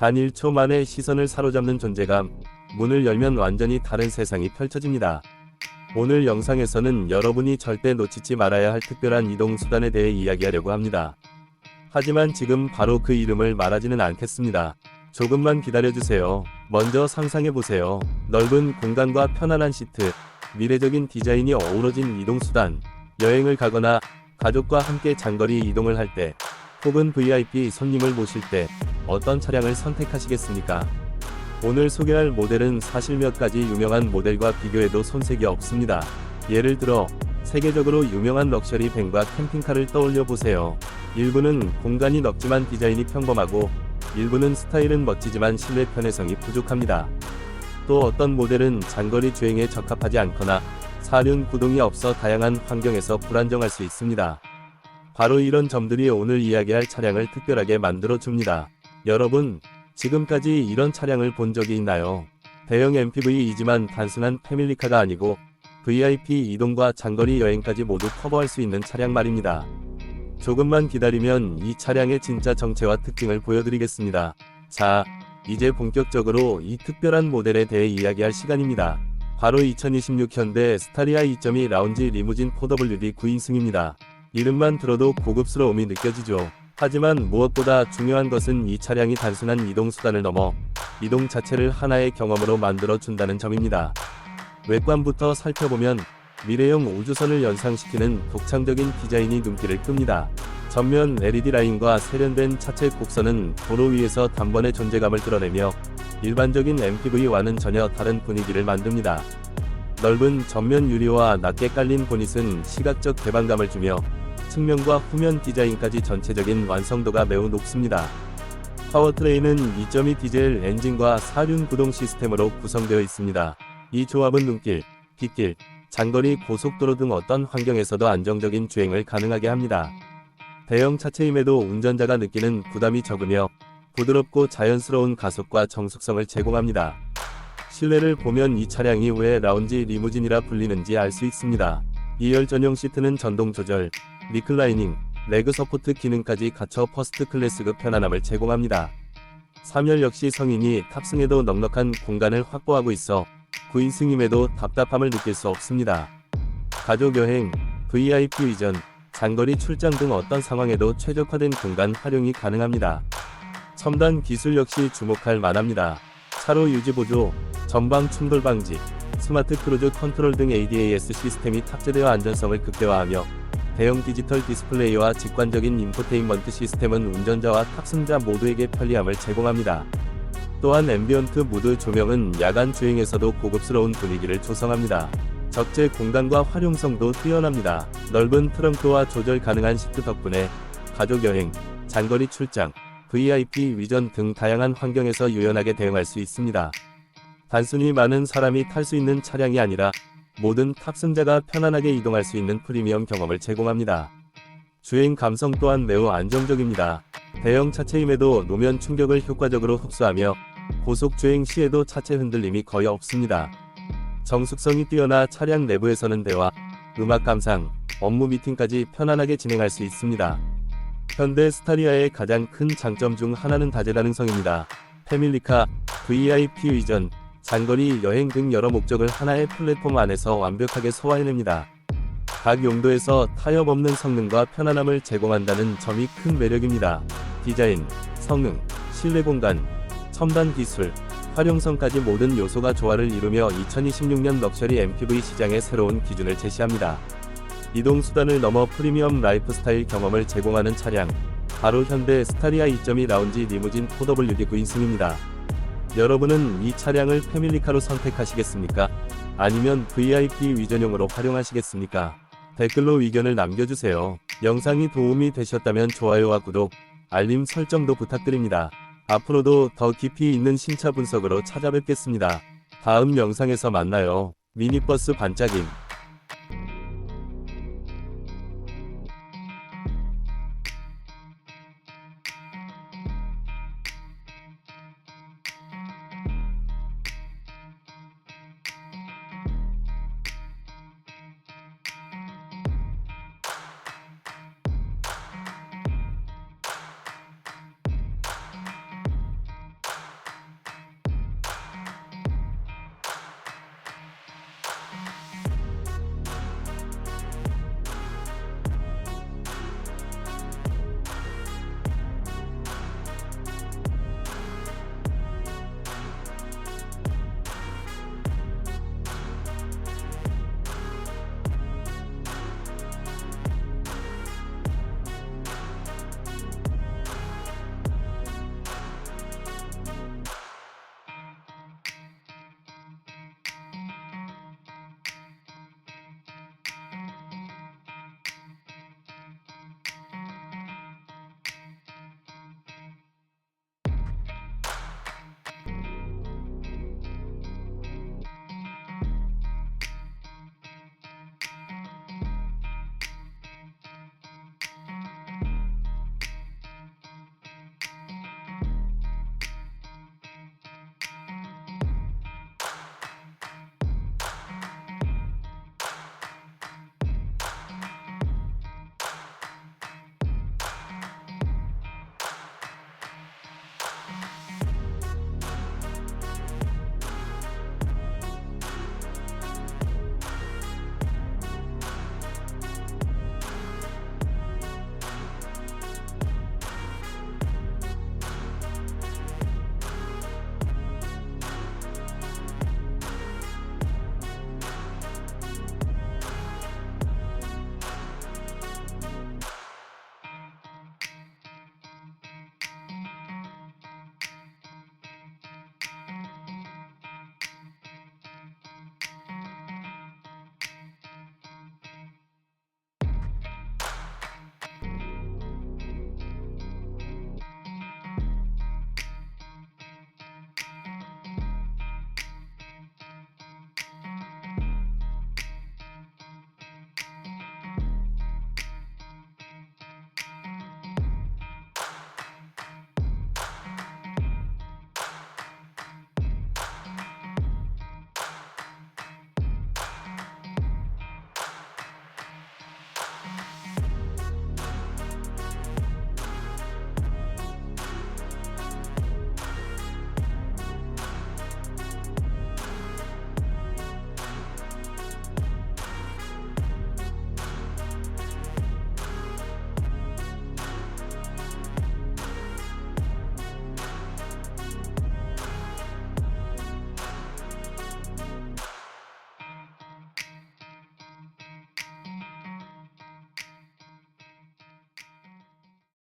단 1초 만에 시선을 사로잡는 존재감, 문을 열면 완전히 다른 세상이 펼쳐집니다. 오늘 영상에서는 여러분이 절대 놓치지 말아야 할 특별한 이동 수단에 대해 이야기하려고 합니다. 하지만 지금 바로 그 이름을 말하지는 않겠습니다. 조금만 기다려주세요. 먼저 상상해보세요. 넓은 공간과 편안한 시트, 미래적인 디자인이 어우러진 이동수단, 여행을 가거나 가족과 함께 장거리 이동을 할 때, 혹은 VIP 손님을 모실 때 어떤 차량을 선택하시겠습니까? 오늘 소개할 모델은 사실 몇 가지 유명한 모델과 비교해도 손색이 없습니다. 예를 들어 세계적으로 유명한 럭셔리 밴과 캠핑카를 떠올려 보세요. 일부는 공간이 넓지만 디자인이 평범하고 일부는 스타일은 멋지지만 실내 편의성이 부족합니다. 또 어떤 모델은 장거리 주행에 적합하지 않거나 사륜 구동이 없어 다양한 환경에서 불안정할 수 있습니다. 바로 이런 점들이 오늘 이야기할 차량을 특별하게 만들어 줍니다. 여러분, 지금까지 이런 차량을 본 적이 있나요? 대형 MPV이지만 단순한 패밀리카가 아니고 VIP 이동과 장거리 여행까지 모두 커버할 수 있는 차량 말입니다. 조금만 기다리면 이 차량의 진짜 정체와 특징을 보여드리겠습니다. 자, 이제 본격적으로 이 특별한 모델에 대해 이야기할 시간입니다. 바로 2026 현대 스타리아 2.2 라운지 리무진 4WD 9인승입니다. 이름만 들어도 고급스러움이 느껴지죠. 하지만 무엇보다 중요한 것은 이 차량이 단순한 이동 수단을 넘어 이동 자체를 하나의 경험으로 만들어 준다는 점입니다. 외관부터 살펴보면 미래형 우주선을 연상시키는 독창적인 디자인이 눈길을 끕니다. 전면 LED 라인과 세련된 차체 곡선은 도로 위에서 단번에 존재감을 드러내며 일반적인 MPV와는 전혀 다른 분위기를 만듭니다. 넓은 전면 유리와 낮게 깔린 보닛은 시각적 개방감을 주며 측면과 후면 디자인까지 전체적인 완성도가 매우 높습니다. 파워트레인은 2.2 디젤 엔진과 사륜 구동 시스템으로 구성되어 있습니다. 이 조합은 눈길, 빗길, 장거리 고속도로 등 어떤 환경에서도 안정적인 주행을 가능하게 합니다. 대형 차체임에도 운전자가 느끼는 부담이 적으며 부드럽고 자연스러운 가속과 정숙성을 제공합니다. 실내를 보면 이 차량이 왜 라운지 리무진이라 불리는지 알 수 있습니다. 2열 전용 시트는 전동 조절, 리클라이닝, 레그 서포트 기능까지 갖춰 퍼스트 클래스급 편안함을 제공합니다. 3열 역시 성인이 탑승해도 넉넉한 공간을 확보하고 있어 9인승임에도 답답함을 느낄 수 없습니다. 가족 여행, VIP 위전, 장거리 출장 등 어떤 상황에도 최적화된 공간 활용이 가능합니다. 첨단 기술 역시 주목할 만합니다. 차로 유지 보조, 전방 충돌 방지, 스마트 크루즈 컨트롤 등 ADAS 시스템이 탑재되어 안전성을 극대화하며 대형 디지털 디스플레이와 직관적인 인포테인먼트 시스템은 운전자와 탑승자 모두에게 편리함을 제공합니다. 또한 앰비언트 모드 조명은 야간 주행에서도 고급스러운 분위기를 조성합니다. 적재 공간과 활용성도 뛰어납니다. 넓은 트렁크와 조절 가능한 시트 덕분에 가족 여행, 장거리 출장, VIP 위전 등 다양한 환경에서 유연하게 대응할 수 있습니다. 단순히 많은 사람이 탈 수 있는 차량이 아니라 모든 탑승자가 편안하게 이동할 수 있는 프리미엄 경험을 제공합니다. 주행 감성 또한 매우 안정적입니다. 대형 차체임에도 노면 충격을 효과적으로 흡수하며 고속 주행 시에도 차체 흔들림이 거의 없습니다. 정숙성이 뛰어나 차량 내부에서는 대화, 음악 감상, 업무 미팅까지 편안하게 진행할 수 있습니다. 현대 스타리아의 가장 큰 장점 중 하나는 다재다능성입니다. 패밀리카, VIP 위전, 장거리 여행 등 여러 목적을 하나의 플랫폼 안에서 완벽하게 소화해냅니다. 각 용도에서 타협 없는 성능과 편안함을 제공한다는 점이 큰 매력입니다. 디자인, 성능, 실내 공간, 첨단 기술, 활용성까지 모든 요소가 조화를 이루며 2026년 럭셔리 MPV 시장의 새로운 기준을 제시합니다. 이동 수단을 넘어 프리미엄 라이프스타일 경험을 제공하는 차량, 바로 현대 스타리아 2.2 라운지 리무진 4WD 9인승입니다. 여러분은 이 차량을 패밀리카로 선택하시겠습니까? 아니면 VIP 위전용으로 활용하시겠습니까? 댓글로 의견을 남겨주세요. 영상이 도움이 되셨다면 좋아요와 구독, 알림 설정도 부탁드립니다. 앞으로도 더 깊이 있는 신차 분석으로 찾아뵙겠습니다. 다음 영상에서 만나요. 미니버스 반짝임